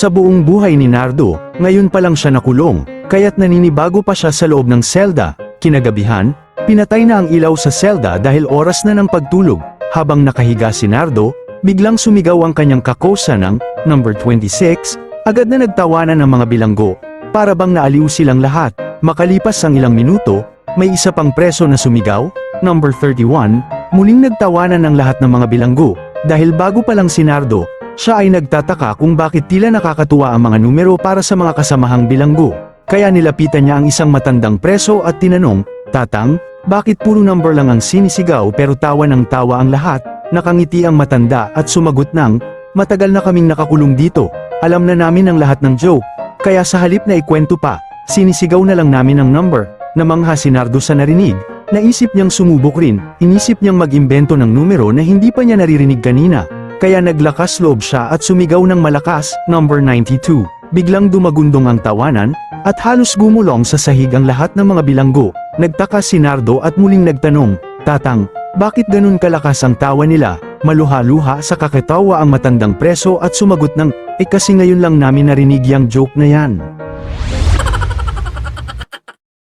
Sa buong buhay ni Nardo, ngayon pa lang siya nakulong, kaya't naninibago pa siya sa loob ng selda. Kinagabihan, pinatay na ang ilaw sa selda dahil oras na ng pagtulog. Habang nakahiga si Nardo, biglang sumigaw ang kanyang kakosa ng number 26, agad na nagtawanan ng mga bilanggo. Para bang naaliw silang lahat. Makalipas ang ilang minuto, may isa pang preso na sumigaw, number 31, muling nagtawanan ng lahat ng mga bilanggo. Dahil bago pa lang si Nardo, siya ay nagtataka kung bakit tila nakakatuwa ang mga numero para sa mga kasamahang bilanggo. Kaya nilapitan niya ang isang matandang preso at tinanong, Tatang, bakit puro number lang ang sinisigaw pero tawa ng tawa ang lahat? Nakangiti ang matanda at sumagot ng, Matagal na kaming nakakulong dito, alam na namin ang lahat ng joke. Kaya sa halip na ikwento pa, sinisigaw na lang namin ang number. Namangha si Nardo sa narinig, naisip niyang sumubok rin, inisip niyang mag-imbento ng numero na hindi pa niya naririnig kanina. Kaya naglakas loob siya at sumigaw ng malakas, number 92. Biglang dumagundong ang tawanan, at halos gumulong sa sahig ang lahat ng mga bilanggo. Nagtaka si Nardo at muling nagtanong, Tatang, bakit ganun kalakas ang tawa nila? Maluha-luha sa kakatawa ang matandang preso at sumagot ng, eh kasi ngayon lang namin narinig yung joke na yan.